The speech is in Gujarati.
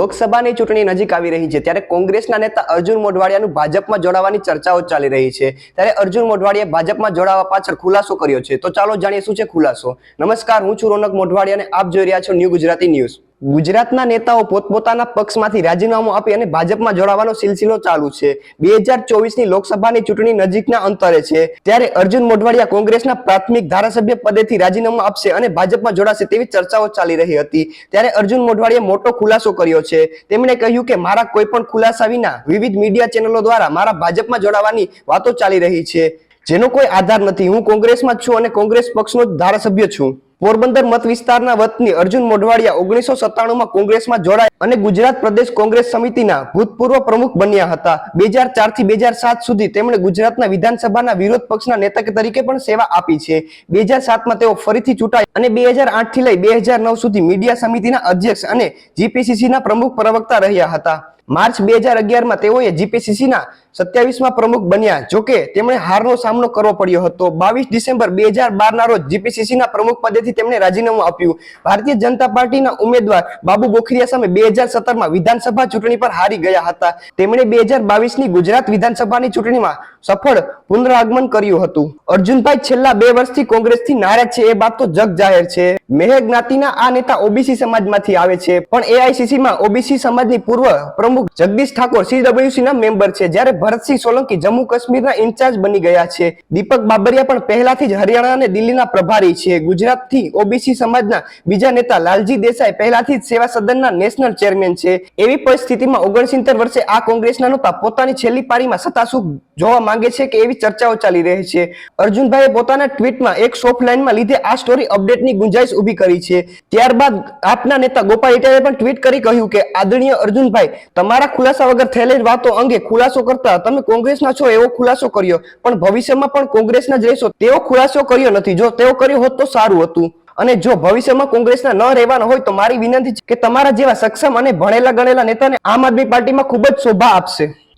લોકસભાની ચૂંટણી નજીક આવી રહી છે, ત્યારે કોંગ્રેસના નેતા અર્જુન મોઢવાડિયાનું ભાજપમાં જોડાવાની ચર્ચાઓ ચાલી રહી છે. ત્યારે અર્જુન મોઢવાડિયાએ ભાજપમાં જોડાવા પાછળ ખુલાસો કર્યો છે. તો ચાલો જાણીએ શું છે ખુલાસો. નમસ્કાર, હું છું રોનક મોઢવાડિયા અને આપ જોઈ રહ્યા છો ન્યૂ ગુજરાતી ન્યૂઝ. ગુજરાતના નેતાઓ પોતપોતાના પક્ષમાંથી રાજીનામું આપી અને ભાજપમાં જોડાવાનો સિલસિલો ચાલુ છે. બે હજાર ચોવીસની લોકસભાની ચૂંટણી નજીકના અંતરે છે. ત્યારે અર્જુન મોઢવાડિયા કોંગ્રેસના પ્રાથમિક ધારાસભ્ય પદેથી રાજીનામું આપશે અને ભાજપમાં જોડાશે તેવી ચર્ચાઓ ચાલી રહી હતી. ત્યારે અર્જુન મોઢવાડિયાએ મોટો ખુલાસો કર્યો છે. તેમણે કહ્યું કે મારા કોઈ પણ ખુલાસા વિના વિવિધ મીડિયા ચેનલો દ્વારા મારા ભાજપમાં જોડાવાની વાતો ચાલી રહી છે. જેનો કોઈ આધાર નથી. હું કોંગ્રેસમાં છું અને કોંગ્રેસ પક્ષનો જ ધારાસભ્ય છું. પોરબંદર મત વિસ્તારના વતની અર્જુન મોઢવાડિયા ઓગણીસો સત્તાણુંમાં કોંગ્રેસમાં જોડાય અને ગુજરાત પ્રદેશ કોંગ્રેસ સમિતિના ભૂતપૂર્વ પ્રમુખ બન્યા હતા. બે હજાર ચારથી બે હજાર સાત સુધી તેમણે ગુજરાતના વિધાનસભાના વિરોધ પક્ષના નેતા તરીકે પણ સેવા આપી છે. બે હજાર સાતમાં તેઓ ફરીથી ચૂંટાયા અને બે હજાર આઠથી લઈ બે હજાર નવ સુધી મીડિયા સમિતિના અધ્યક્ષ અને જીપીસીસીના પ્રમુખ પ્રવક્તા રહ્યા હતા. માર્ચ બે હજાર અગિયારમાં તેઓએ જીપીસીસીના સત્યાવીસમાં પ્રમુખ બન્યા. જોકે, તેમણે હારનો સામનો કરવો પડ્યો હતો. બાવીસ ડિસેમ્બર બે હજાર બારના રોજ જીપીસીસીના પ્રમુખ પદેથી તેમણે રાજીનામું આપ્યું. ભારતીય જનતા પાર્ટીના ઉમેદવાર બાબુ બોખરિયા સામે બે હજાર સત્તરમાં વિધાનસભા ચૂંટણી પર હારી ગયા હતા. તેમણે બે હજાર બાવીસની ગુજરાત વિધાનસભાની ચૂંટણીમાં સફળ પુનરાગમન કર્યું હતું. અર્જુનભાઈ છેલ્લા બે વર્ષથી કોંગ્રેસથી નારાજ છે, એ બાબત તો જગ જાહેર છે. મેહર જ્ઞાતિના આ નેતા ઓબીસી સમાજમાંથી આવે છે, પણ એઆઈસીસી માં ઓબીસી સમાજની પૂર્વ પ્રમુખ જગદીશ ઠાકોર સીડબ્લ્યુસી ના મેમ્બર છે, જ્યારે ભરતસિંહ સોલંકી જમ્મુ કાશ્મીરના ઇન્ચાર્જ બની ગયા છે. દીપક બાબરિયા પણ પહેલાથી જ હરિયાણા અને દિલ્હીના પ્રભારી છે. ગુજરાતથી ઓબીસી સમાજના બીજા નેતા લાલજી દેસાઈ પહેલાથી જ સેવા સદનના નેશનલ ચેરમેન છે. એવી પરિસ્થિતિમાં ઓગણસિત્તેર વર્ષે આ કોંગ્રેસના નેતા પોતાની છેલ્લી પારીમાં સત્તાસુખ જોવા માંગે છે કે એવી ચર્ચાઓ ચાલી રહી છે. અર્જુનભાઈએ પોતાના ટ્વીટમાં એક સોફ્ટ લાઇનમાં લીધે આ સ્ટોરી અપડેટની ગુંજાઈશ ઊભી કરી છે. ત્યારબાદ આપના નેતા ગોપાલ ઇટાલિયાએ પણ ટ્વીટ કરી કહ્યું કે, આદરણીય અર્જુનભાઈ, તમારા ખુલાસા વગર થયેલી વાતો અંગે ખુલાસો કરતા તમે કોંગ્રેસના છો એવો ખુલાસો કર્યો. પણ ભવિષ્યમાં પણ કોંગ્રેસના જ રહેશો તેવો ખુલાસો કર્યો નથી. જો તેવો કર્યો હોત તો સારું હતું. અને જો ભવિષ્યમાં કોંગ્રેસના ન રહેવાના હોય તો મારી વિનંતી છે કે તમારા જેવા સક્ષમ અને ભણેલા ગણેલા નેતાને આમ આદમી પાર્ટીમાં ખૂબ જ શોભા આપશે.